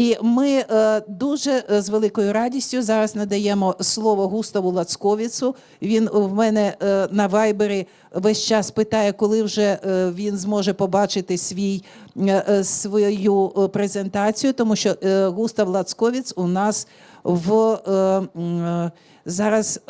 І ми е, дуже е, з великою радістю зараз надаємо слово Густаву Лацковіцу. Він в мене е, на вайбері весь час питає, коли вже він зможе побачити свій, свою презентацію, тому що Густав Лацковіц у нас в зараз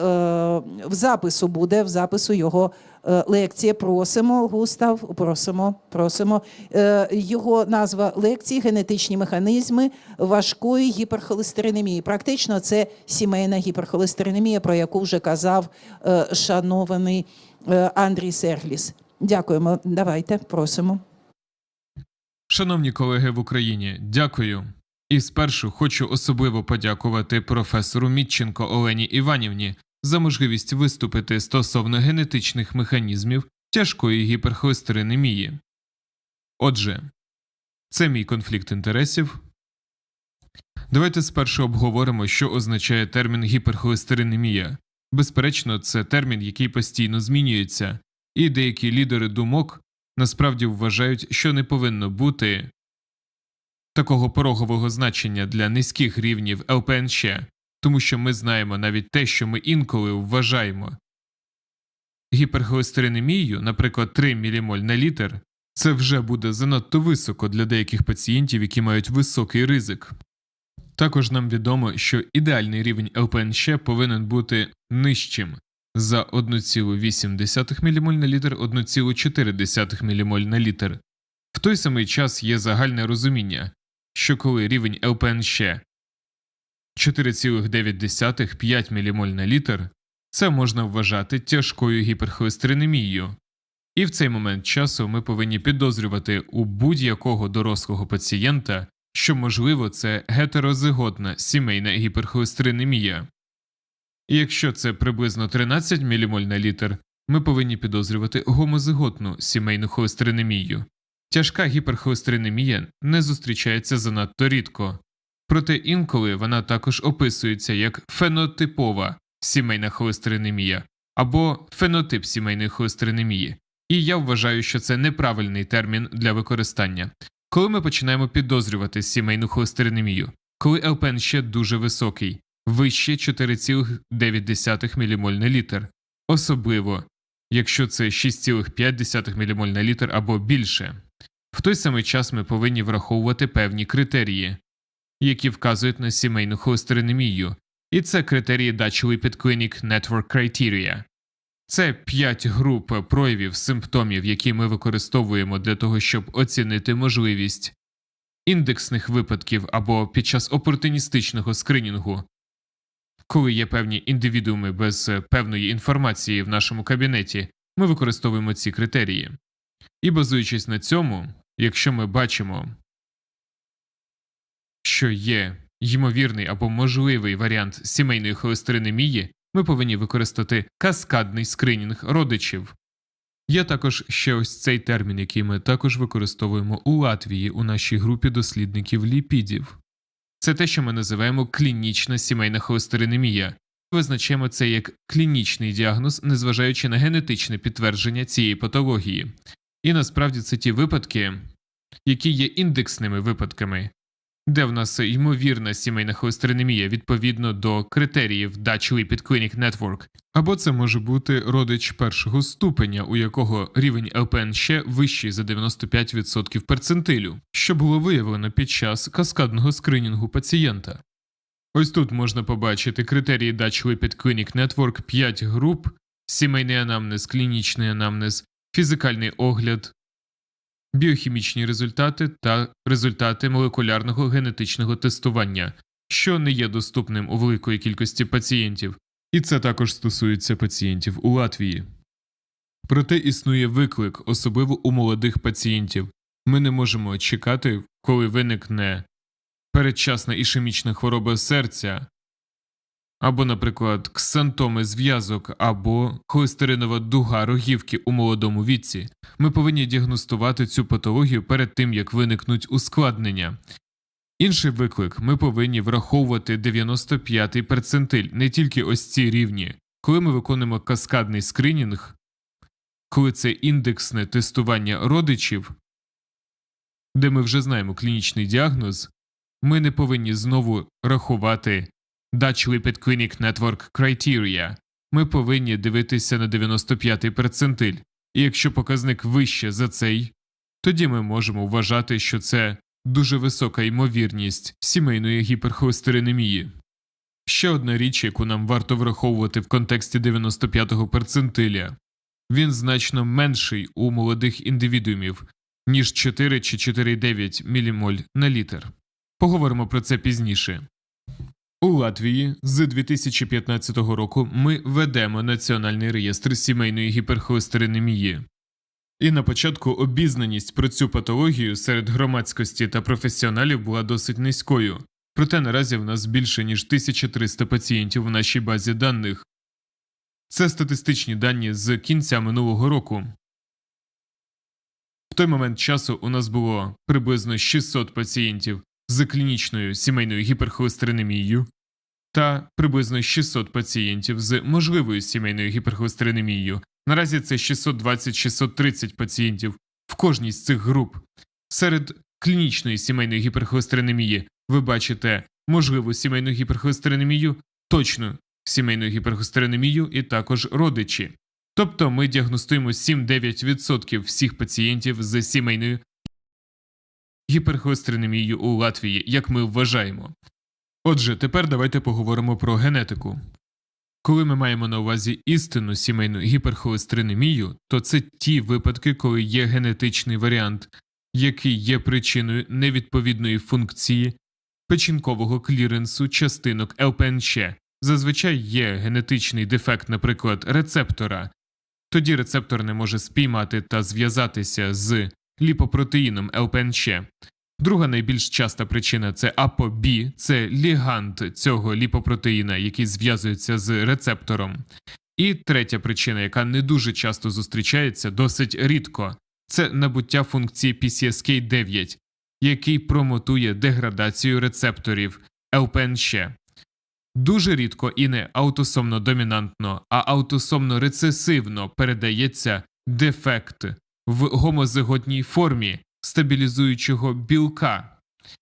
в запису буде, в запису його лекція. Просимо, Густав, просимо, просимо. Е, Його назва лекції генетичні механізми важкої гіперхолестеринемії. Практично це сімейна гіперхолестеринемія, про яку вже казав е, шанований е, Андрій Сергліс. Дякуємо. Давайте, просимо. Шановні колеги в Україні, дякую. І спершу хочу особливо подякувати професору Мітченко Олені Іванівні за можливість виступити стосовно генетичних механізмів тяжкої гіперхолестеринемії. Отже, це мій конфлікт інтересів. Давайте спершу обговоримо, що означає термін гіперхолестеринемія. Безперечно, це термін, який постійно змінюється, і деякі лідери думок насправді вважають, що не повинно бути такого порогового значення для низьких рівнів ЛПНЩ, тому що ми знаємо навіть те, що ми інколи вважаємо гіперхолестеринемією, наприклад, 3 мілімоль на літр, це вже буде занадто високо для деяких пацієнтів, які мають високий ризик. Також нам відомо, що ідеальний рівень ЛПНЩ повинен бути нижчим за 1,8 ммоль на літр 1,4 ммоль на літр. В той самий час є загальне розуміння, що коли рівень ЛПНЩ 4,9-5 ммоль на літр, це можна вважати тяжкою гіперхолестеринемією. І в цей момент часу ми повинні підозрювати у будь-якого дорослого пацієнта, що можливо це гетерозиготна сімейна гіперхолестеринемія. Якщо це приблизно 13 ммоль на літр, ми повинні підозрювати гомозиготну сімейну холестеринемію. Тяжка гіперхолестеринемія не зустрічається занадто рідко, проте інколи вона також описується як фенотипова сімейна холестеринемія або фенотип сімейної холестеринемії. І я вважаю, що це неправильний термін для використання. Коли ми починаємо підозрювати сімейну холестеринемію, коли ЛПН ще дуже високий, вище 4,9 ммоль на літр, особливо якщо це 6,5 ммоль на літр або більше. В той самий час ми повинні враховувати певні критерії, які вказують на сімейну холестеринемію, і це критерії Dutch Lipid Clinic Network Criteria. Це 5 груп проявів симптомів, які ми використовуємо для того, щоб оцінити можливість індексних випадків або під час опортуністичного скринінгу, коли є певні індивідууми без певної інформації в нашому кабінеті, ми використовуємо ці критерії. І базуючись на цьому, якщо ми бачимо, що є ймовірний або можливий варіант сімейної холестеринемії, ми повинні використати каскадний скринінг родичів. Є також ще ось цей термін, який ми також використовуємо у Латвії у нашій групі дослідників ліпідів. Це те, що ми називаємо клінічна сімейна холестеринемія. Визначаємо це як клінічний діагноз, незважаючи на генетичне підтвердження цієї патології. І насправді це ті випадки, які є індексними випадками, де в нас ймовірна сімейна холестеринемія відповідно до критеріїв Dutch Lipid Clinic Network, або це може бути родич першого ступеня, у якого рівень ЛПН ще вищий за 95% перцентилю, що було виявлено під час каскадного скринінгу пацієнта. Ось тут можна побачити критерії Dutch Lipid Clinic Network 5 груп: сімейний анамнез, клінічний анамнез, фізикальний огляд, біохімічні результати та результати молекулярного генетичного тестування, що не є доступним у великої кількості пацієнтів, і це також стосується пацієнтів у Латвії. Проте існує виклик, особливо у молодих пацієнтів. Ми не можемо чекати, коли виникне передчасна ішемічна хвороба серця, або, наприклад, ксантоми зв'язок, або холестеринова дуга рогівки у молодому віці. Ми повинні діагностувати цю патологію перед тим, як виникнуть ускладнення. Інший виклик ми повинні враховувати 95-й перцентиль, не тільки ось ці рівні. Коли ми виконуємо каскадний скринінг, коли це індексне тестування родичів, де ми вже знаємо клінічний діагноз, ми не повинні знову рахувати Dutch Lipid Clinic Network Criteria. Ми повинні дивитися на 95-й перцентиль, і якщо показник вище за цей, тоді ми можемо вважати, що це дуже висока ймовірність сімейної гіперхолестеринемії. Ще одна річ, яку нам варто враховувати в контексті 95-го перцентиля. Він значно менший у молодих індивідуумів, ніж 4 чи 4,9 ммоль на літр. Поговоримо про це пізніше. У Латвії з 2015 року ми ведемо Національний реєстр сімейної гіперхолестеринемії. І на початку обізнаність про цю патологію серед громадськості та професіоналів була досить низькою, проте наразі в нас більше ніж 1300 пацієнтів в нашій базі даних. Це статистичні дані з кінця минулого року. В той момент часу у нас було приблизно 600 пацієнтів з клінічною сімейною гіперхолестеринемією та приблизно 600 пацієнтів з можливою сімейною гіперхолестеринемією. Наразі це 620-630 пацієнтів в кожній з цих груп. Серед клінічної сімейної гіперхолестеринемії ви бачите можливу сімейну гіперхолестеринемію, точну сімейну гіперхолестеринемію і також родичі. Тобто ми діагностуємо 7-9% всіх пацієнтів з сімейною гіперхолестеринемією у Латвії, як ми вважаємо. Отже, тепер давайте поговоримо про генетику. Коли ми маємо на увазі істинну сімейну гіперхолестеринемію, то це ті випадки, коли є генетичний варіант, який є причиною невідповідної функції печінкового кліренсу частинок ЛПНЧ. Зазвичай є генетичний дефект, наприклад, рецептора. Тоді рецептор не може спіймати та зв'язатися з ліпопротеїном ЛПНЧ. Друга найбільш часта причина це АПОБ, це лігант цього ліпопротеїна, який зв'язується з рецептором. І третя причина, яка не дуже часто зустрічається, досить рідко, це набуття функції PCSK9, який промотує деградацію рецепторів ЛПНЧ. Дуже рідко і не аутосомно домінантно, а аутосомно рецесивно передається дефект в гомозиготній формі стабілізуючого білка,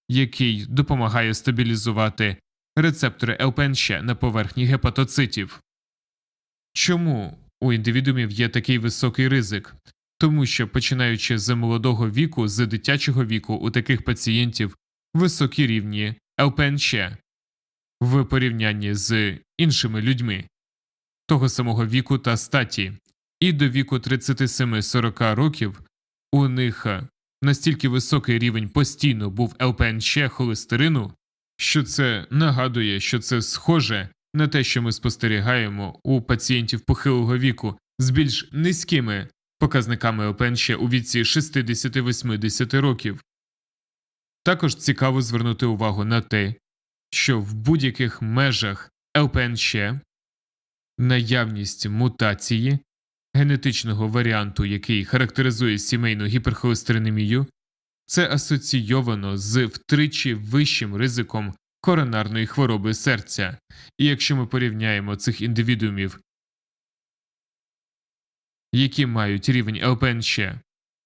який допомагає стабілізувати рецептори ЛПНЩ на поверхні гепатоцитів. Чому у індивідумів є такий високий ризик? Тому що починаючи з молодого віку, з дитячого віку, у таких пацієнтів високі рівні ЛПНЧ в порівнянні з іншими людьми того самого віку та статі, і до віку 37-40 років у них настільки високий рівень постійно був ЛПНЧ холестерину, що це нагадує, що це схоже на те, що ми спостерігаємо у пацієнтів похилого віку з більш низькими показниками ЛПНЧ у віці 60-80 років. Також цікаво звернути увагу на те, що в будь-яких межах ЛПНЧ наявність мутації генетичного варіанту, який характеризує сімейну гіперхолестеринемію, це асоційовано з втричі вищим ризиком коронарної хвороби серця. І якщо ми порівняємо цих індивідуумів, які мають рівень ЛПНЧ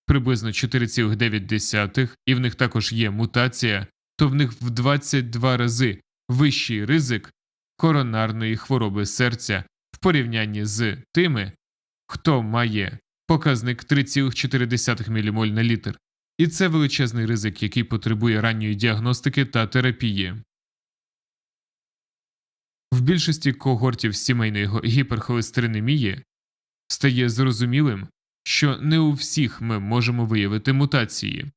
приблизно 4,9, і в них також є мутація, то в них в 22 рази вищий ризик коронарної хвороби серця в порівнянні з тими, хто має показник 3,4 ммоль на літр. І це величезний ризик, який потребує ранньої діагностики та терапії. В більшості когортів сімейної гіперхолестеринемії стає зрозумілим, що не у всіх ми можемо виявити мутації,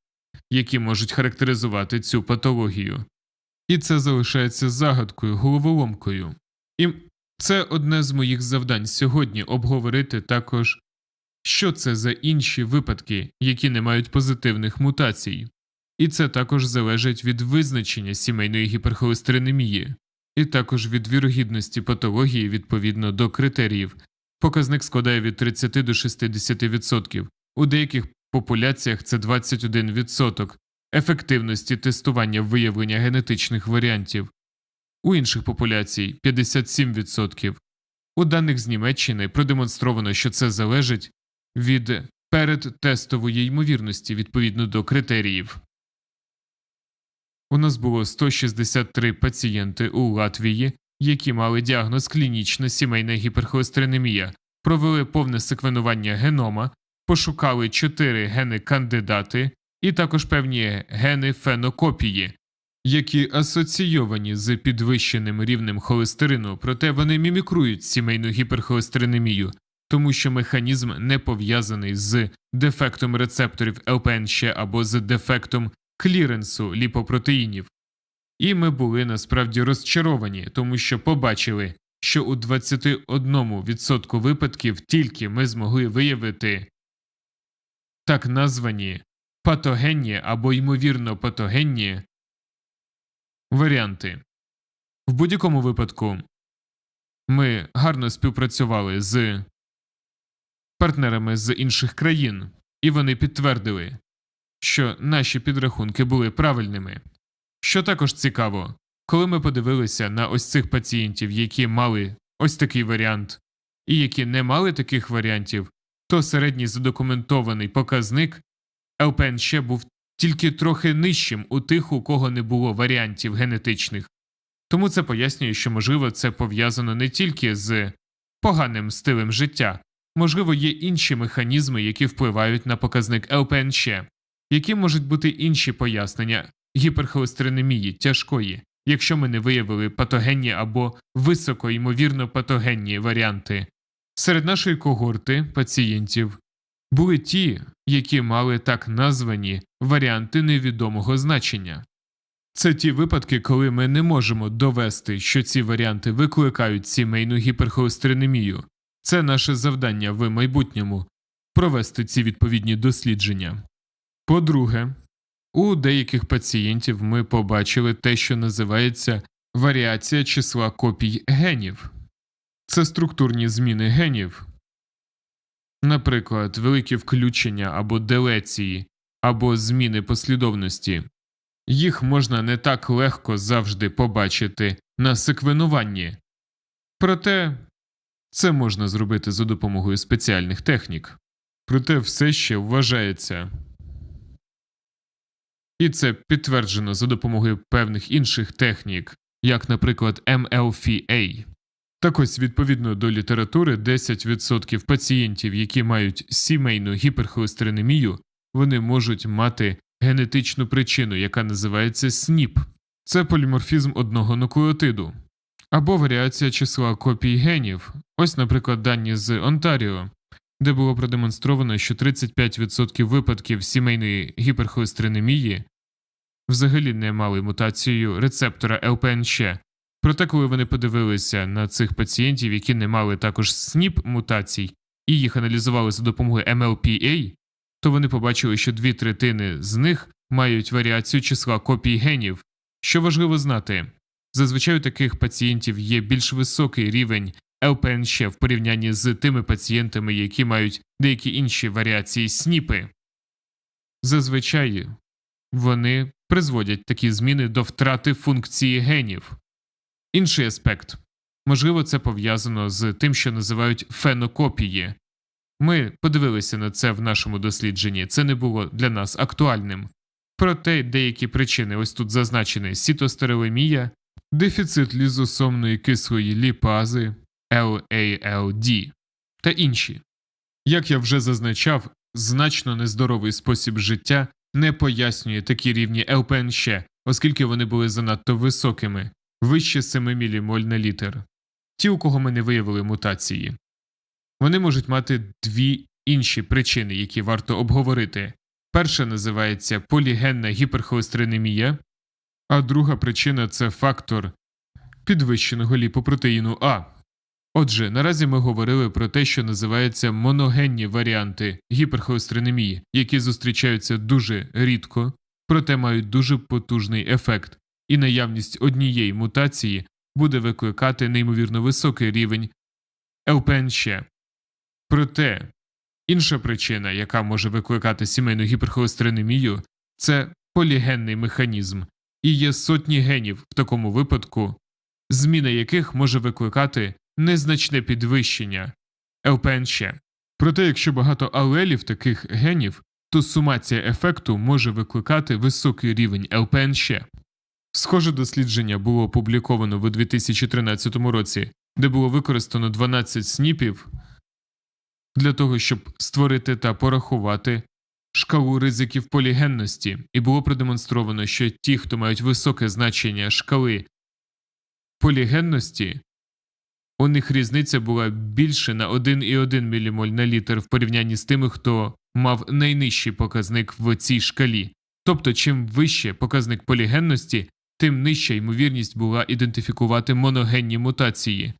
які можуть характеризувати цю патологію. І це залишається загадкою, головоломкою. І це одне з моїх завдань сьогодні обговорити також, що це за інші випадки, які не мають позитивних мутацій. І це також залежить від визначення сімейної гіперхолестеринемії, і також від вірогідності патології відповідно до критеріїв. Показник складає від 30 до 60%, у деяких популяціях це 21% ефективності тестування виявлення генетичних варіантів, у інших популяцій 57%. У даних з Німеччини продемонстровано, що це залежить від передтестової ймовірності відповідно до критеріїв. У нас було 163 пацієнти у Латвії, які мали діагноз клінічна сімейна гіперхолестеринемія, провели повне секвенування генома, пошукали 4 гени кандидати і також певні гени фенокопії, які асоційовані з підвищеним рівнем холестерину, проте вони мімікрують сімейну гіперхолестеринемію, тому що механізм не пов'язаний з дефектом рецепторів ЛПНЩ або з дефектом кліренсу ліпопротеїнів. І ми були насправді розчаровані, тому що побачили, що у 21% випадків тільки ми змогли виявити так названі патогенні або ймовірно патогенні варіанти. В будь-якому випадку ми гарно співпрацювали з партнерами з інших країн, і вони підтвердили, що наші підрахунки були правильними. Що також цікаво, коли ми подивилися на ось цих пацієнтів, які мали ось такий варіант, і які не мали таких варіантів, то середній задокументований показник ЛПН ще був тільки трохи нижчим у тих, у кого не було варіантів генетичних. Тому це пояснює, що можливо це пов'язано не тільки з поганим стилем життя, можливо, є інші механізми, які впливають на показник ЛПНЩ, які можуть бути інші пояснення гіперхолестеринемії тяжкої, якщо ми не виявили патогенні або високоймовірно патогенні варіанти. Серед нашої когорти пацієнтів були ті, які мали так названі варіанти невідомого значення. Це ті випадки, коли ми не можемо довести, що ці варіанти викликають сімейну гіперхолестеринемію. Це наше завдання в майбутньому провести ці відповідні дослідження. По-друге, у деяких пацієнтів ми побачили те, що називається варіація числа копій генів. Це структурні зміни генів, наприклад, великі включення або делеції, або зміни послідовності. Їх можна не так легко завжди побачити на секвенуванні, проте це можна зробити за допомогою спеціальних технік. Проте все ще вважається. І це підтверджено за допомогою певних інших технік, як, наприклад, MLFA. Так ось, відповідно до літератури, 10% пацієнтів, які мають сімейну гіперхолестеринемію, вони можуть мати генетичну причину, яка називається СНІП. Це поліморфізм одного нуклеотиду або варіація числа копій генів. Ось, наприклад, дані з Онтаріо, де було продемонстровано, що 35% випадків сімейної гіперхолестеринемії взагалі не мали мутацію рецептора ЛПНЩ. Проте, коли вони подивилися на цих пацієнтів, які не мали також СНІП мутацій, і їх аналізували за допомогою MLPA, то вони побачили, що дві третини з них мають варіацію числа копій генів. Що важливо знати, зазвичай у таких пацієнтів є більш високий рівень ЛПНЩ в порівнянні з тими пацієнтами, які мають деякі інші варіації СНІПи. Зазвичай вони призводять такі зміни до втрати функції генів. Інший аспект можливо, це пов'язано з тим, що називають фенокопії. Ми подивилися на це в нашому дослідженні, це не було для нас актуальним. Проте деякі причини ось тут зазначені сітостерелемія, дефіцит лізосомної кислої ліпази, LALD та інші. Як я вже зазначав, значно нездоровий спосіб життя не пояснює такі рівні ЛПНЩ, оскільки вони були занадто високими, вище 7 мілімоль на літр. Ті, у кого ми не виявили мутації. Вони можуть мати дві інші причини, які варто обговорити. Перша називається полігенна гіперхолестеринемія, а друга причина це фактор підвищеного ліпопротеїну А. Отже, наразі ми говорили про те, що називається моногенні варіанти гіперхолестеринемії, які зустрічаються дуже рідко, проте мають дуже потужний ефект, і наявність однієї мутації буде викликати неймовірно високий рівень ЛПНЩ. Проте інша причина, яка може викликати сімейну гіперхолестеринемію, це полігенний механізм, і є сотні генів в такому випадку, зміна яких може викликати незначне підвищення ЛПНЩ. Проте, якщо багато алелів таких генів, то сумація ефекту може викликати високий рівень ЛПНЩ. Схоже дослідження було опубліковано в 2013 році, де було використано 12 сніпів для того, щоб створити та порахувати шкалу ризиків полігенності, і було продемонстровано, що ті, хто мають високе значення шкали полігенності, у них різниця була більше на 1,1 ммоль на літр в порівнянні з тими, хто мав найнижчий показник в цій шкалі. Тобто, чим вище показник полігенності, тим нижча ймовірність була ідентифікувати моногенні мутації.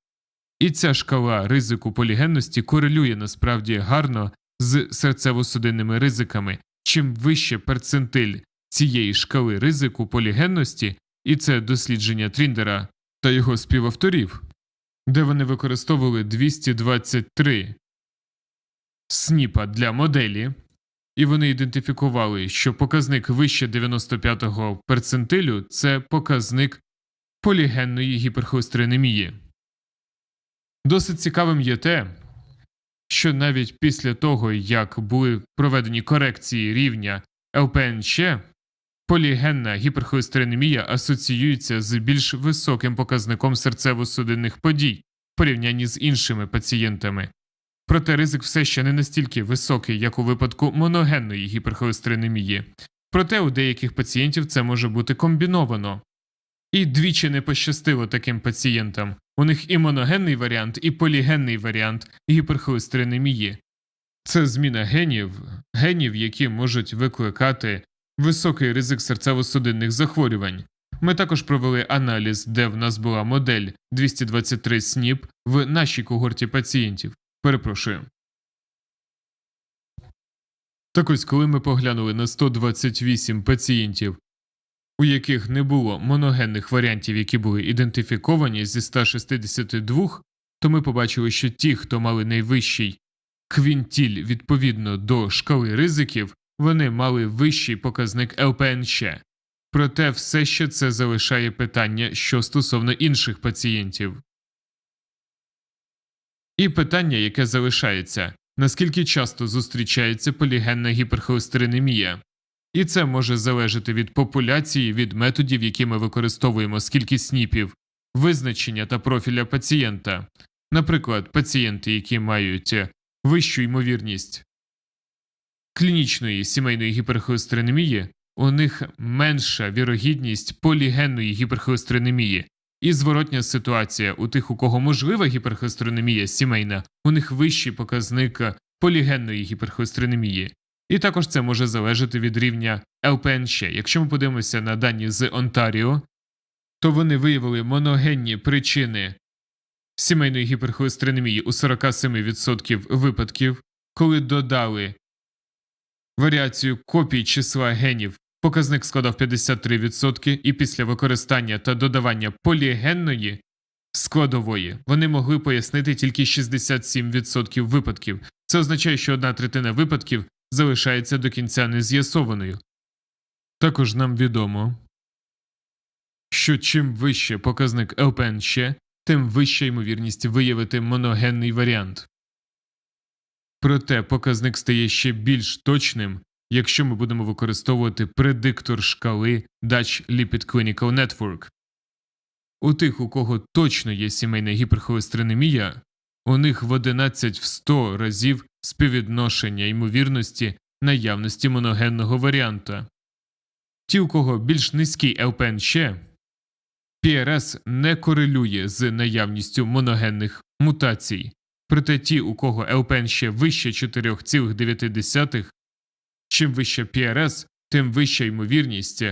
І ця шкала ризику полігенності корелює насправді гарно з серцево-судинними ризиками. Чим вище перцентиль цієї шкали ризику полігенності, і це дослідження Тріндера та його співавторів, де вони використовували 223 сніпа для моделі, і вони ідентифікували, що показник вище 95-го перцентилю це показник полігенної гіперхолестеринемії. Досить цікавим є те, що навіть після того, як були проведені корекції рівня ЛПНЧ, полігенна гіперхолестеринемія асоціюється з більш високим показником серцево-судинних подій в порівнянні з іншими пацієнтами. Проте ризик все ще не настільки високий, як у випадку моногенної гіперхолестеринемії. Проте у деяких пацієнтів це може бути комбіновано. І двічі не пощастило таким пацієнтам. У них і моногенний варіант, і полігенний варіант гіперхолестеринемії. Це зміна генів, генів, які можуть викликати високий ризик серцево-судинних захворювань. Ми також провели аналіз, де в нас була модель 223 СНІП в нашій когорті пацієнтів. Перепрошую. Так ось, коли ми поглянули на 128 пацієнтів, у яких не було моногенних варіантів, які були ідентифіковані зі 162, то ми побачили, що ті, хто мали найвищий квінтіль відповідно до шкали ризиків, вони мали вищий показник ЛПНЧ. Проте все ще це залишає питання, що стосовно інших пацієнтів. І питання, яке залишається, наскільки часто зустрічається полігенна гіперхолестеринемія. І це може залежати від популяції, від методів, які ми використовуємо, скільки сніпів, визначення та профіля пацієнта. Наприклад, пацієнти, які мають вищу ймовірність клінічної сімейної гіперхолестеринемії, у них менша вірогідність полігенної гіперхолестеринемії. І зворотня ситуація у тих, у кого можлива гіперхолестеринемія сімейна, у них вищий показник полігенної гіперхолестеринемії. І також це може залежати від рівня ЛПНЩ. Якщо ми подивимося на дані з Онтаріо, то вони виявили моногенні причини сімейної гіперхолестеринемії у 47% випадків, коли додали варіацію копій числа генів, показник складав 53%, і після використання та додавання полігенної складової вони могли пояснити тільки 67% випадків. Це означає, що одна третина випадків залишається до кінця нез'ясованою. Також нам відомо, що чим вище показник ЛПНЩ, тим вища ймовірність виявити моногенний варіант. Проте показник стає ще більш точним, якщо ми будемо використовувати предиктор шкали Dutch Lipid Clinical Network. У тих, у кого точно є сімейна гіперхолестеринемія, у них в 11 в 100 разів співвідношення ймовірності наявності моногенного варіанта. Ті, у кого більш низький ЛПНЩ, PRS не корелює з наявністю моногенних мутацій, проте ті, у кого ЛПНЩ вище 4,9, чим вище PRS, тим вища ймовірність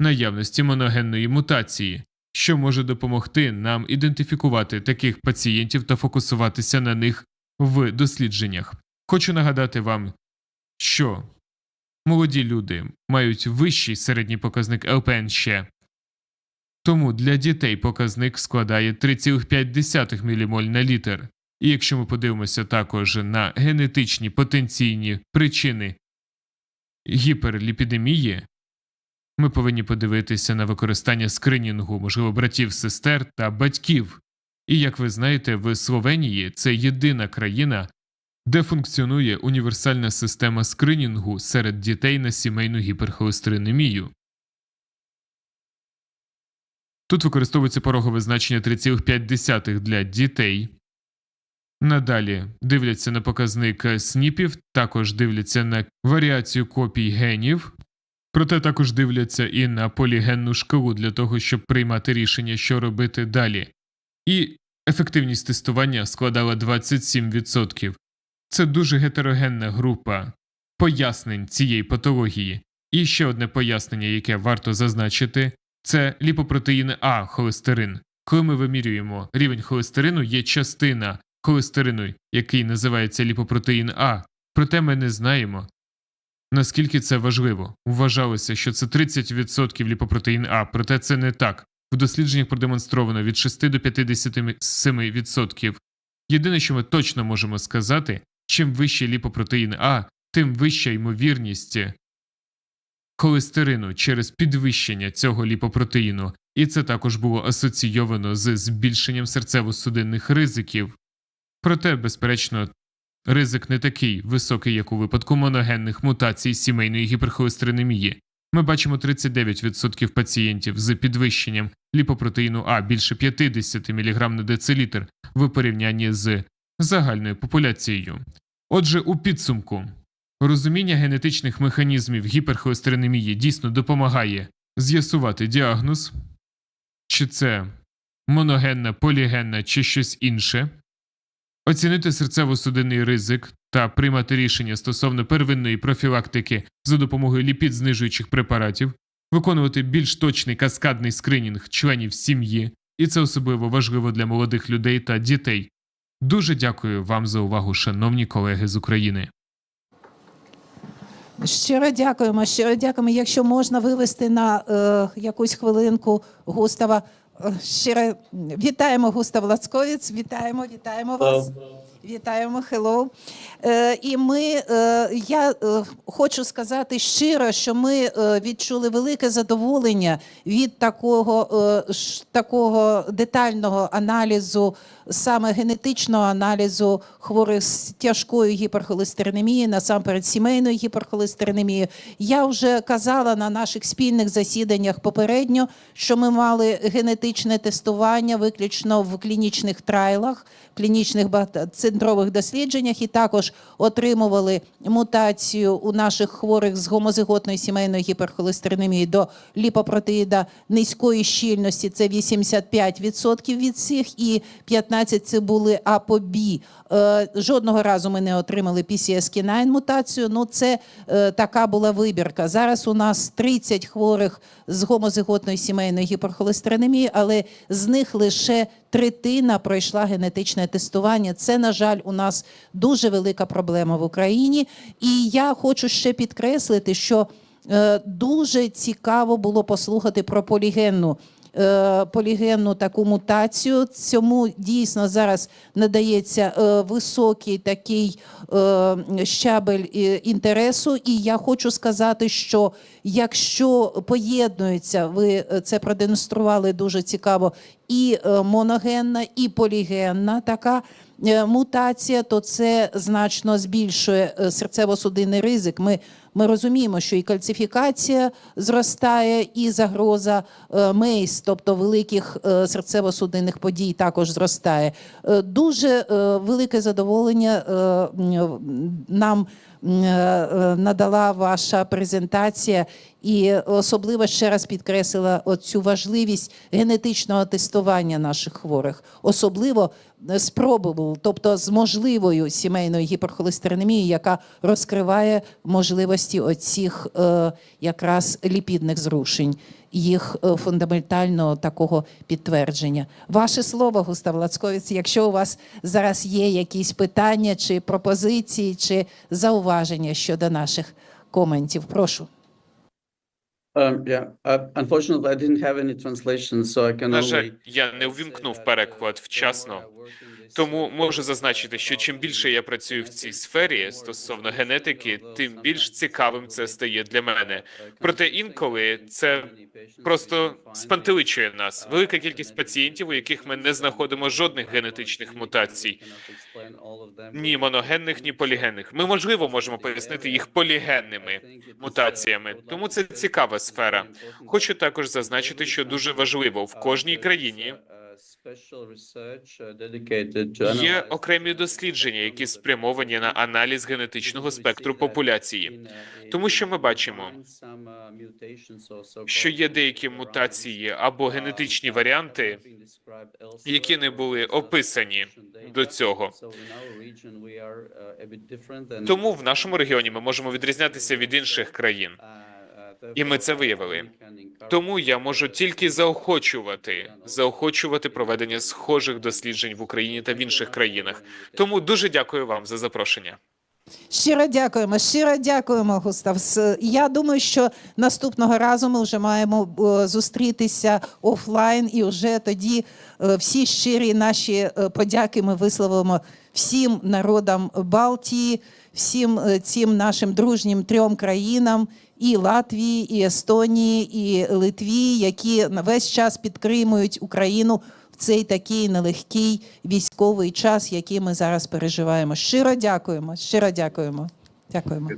наявності моногенної мутації, що може допомогти нам ідентифікувати таких пацієнтів та фокусуватися на них в дослідженнях. Хочу нагадати вам, що молоді люди мають вищий середній показник ЛПНЩ, тому для дітей показник складає 3,5 ммоль на літр. І якщо ми подивимося також на генетичні потенційні причини гіперліпідемії, ми повинні подивитися на використання скринінгу, можливо, братів, сестер та батьків. І як ви знаєте, в Словенії це єдина країна, де функціонує універсальна система скринінгу серед дітей на сімейну гіперхолестеринемію. Тут використовується порогове значення 3,5 для дітей. Надалі дивляться на показник сніпів, також дивляться на варіацію копій генів, проте також дивляться і на полігенну шкалу для того, щоб приймати рішення, що робити далі. І ефективність тестування складала 27%. Це дуже гетерогенна група пояснень цієї патології. І ще одне пояснення, яке варто зазначити, це ліпопротеїн А холестерин. Коли ми вимірюємо рівень холестерину, є частина холестерину, який називається ліпопротеїн А, проте ми не знаємо, наскільки це важливо. Вважалося, що це 30% ліпопротеїн А, проте це не так. В дослідженнях продемонстровано від 6 до 57%. Єдине, що ми точно можемо сказати, чим вищий ліпопротеїн А, тим вища ймовірність холестерину через підвищення цього ліпопротеїну, і це також було асоційовано з збільшенням серцево-судинних ризиків. Проте, безперечно, ризик не такий високий, як у випадку моногенних мутацій сімейної гіперхолестеринемії. Ми бачимо 39% пацієнтів з підвищенням ліпопротеїну А більше 50 мг на децилітр в порівнянні з загальною популяцією. Отже, у підсумку, розуміння генетичних механізмів гіперхолестеринемії дійсно допомагає з'ясувати діагноз, чи це моногенна, полігенна чи щось інше, оцінити серцево-судинний ризик та приймати рішення стосовно первинної профілактики за допомогою ліпід-знижуючих препаратів, виконувати більш точний каскадний скринінг членів сім'ї, і це особливо важливо для молодих людей та дітей. Дуже дякую вам за увагу, шановні колеги з України. Щиро дякуємо, щиро дякуємо. Якщо можна вивести на е, якусь хвилинку Густава. Щиро вітаємо Густав Лацковець, вітаємо, вітаємо вас. Вітаємо, hello. Е, і ми, е, я е, хочу сказати щиро, що ми відчули велике задоволення від такого, такого детального аналізу, саме генетичного аналізу хворих з тяжкою гіперхолестеринемією, насамперед сімейною гіперхолестеринемією. Я вже казала на наших спільних засіданнях попередньо, що ми мали генетичне тестування виключно в клінічних трайлах, клінічних багатоцентрових дослідженнях, і також отримували мутацію у наших хворих з гомозиготною сімейною гіперхолестеринемією до ліпопротеїда низької щільності. Це 85% від всіх, і 15 це були А по Б. Е, Жодного разу ми не отримали PCSK9 мутацію. Ну це е, така була вибірка. Зараз у нас 30 хворих з гомозиготною сімейною гіперхолестеринемією, але з них лише третина пройшла генетичне тестування. Це, на жаль, у нас дуже велика проблема в Україні. І я хочу ще підкреслити, що е, дуже цікаво було послухати про полігенну. Е, Полігенну таку мутацію. Цьому дійсно зараз надається е, високий такий е, щабель інтересу. І я хочу сказати, що якщо поєднуються, ви це продемонстрували дуже цікаво, і моногенна, і полігенна така мутація, то це значно збільшує серцево-судинний ризик. Ми, ми розуміємо, що і кальцифікація зростає, і загроза е, МЕЙС, тобто великих е, серцево-судинних подій, також зростає. Е, Дуже велике задоволення нам надала ваша презентація, і особливо ще раз підкреслила цю важливість генетичного тестування наших хворих, особливо е, з probable, тобто з можливою сімейною гіперхолестеринемією, яка розкриває можливості оцих е, якраз ліпідних зрушень, їх е, фундаментального такого підтвердження. Ваше слово, Густав Лацковець, якщо у вас зараз є якісь питання чи пропозиції, чи зауваження щодо наших коментів, прошу. Um, yeah, uh, unfortunately, I didn't have any translation, so I can На жаль, я не увімкнув переклад вчасно. Тому можу зазначити, що чим більше я працюю в цій сфері стосовно генетики, тим більш цікавим це стає для мене. Проте інколи це просто спантеличує нас. Велика кількість пацієнтів, у яких ми не знаходимо жодних генетичних мутацій, ні моногенних, ні полігенних. Ми можливо можемо пояснити їх полігенними мутаціями. Тому це цікава сфера. Хочу також зазначити, що дуже важливо в кожній країні є окремі дослідження, які спрямовані на аналіз генетичного спектру популяції. Тому що ми бачимо, що є деякі мутації або генетичні варіанти, які не були описані до цього. Тому в нашому регіоні ми можемо відрізнятися від інших країн. І ми це виявили. Тому я можу тільки заохочувати, заохочувати проведення схожих досліджень в Україні та в інших країнах. Тому дуже дякую вам за запрошення. Щиро дякуємо, щиро дякуємо, Густав. Я думаю, що наступного разу ми вже маємо е, зустрітися офлайн, і вже тоді е, всі щирі наші е, подяки ми висловимо всім народам Балтії, всім цим нашим дружнім трьом країнам. І Латвії, і Естонії, і Литві, які весь час підтримують Україну в цей такий нелегкий військовий час, який ми зараз переживаємо. Щиро дякуємо. Щиро дякуємо. Дякуємо.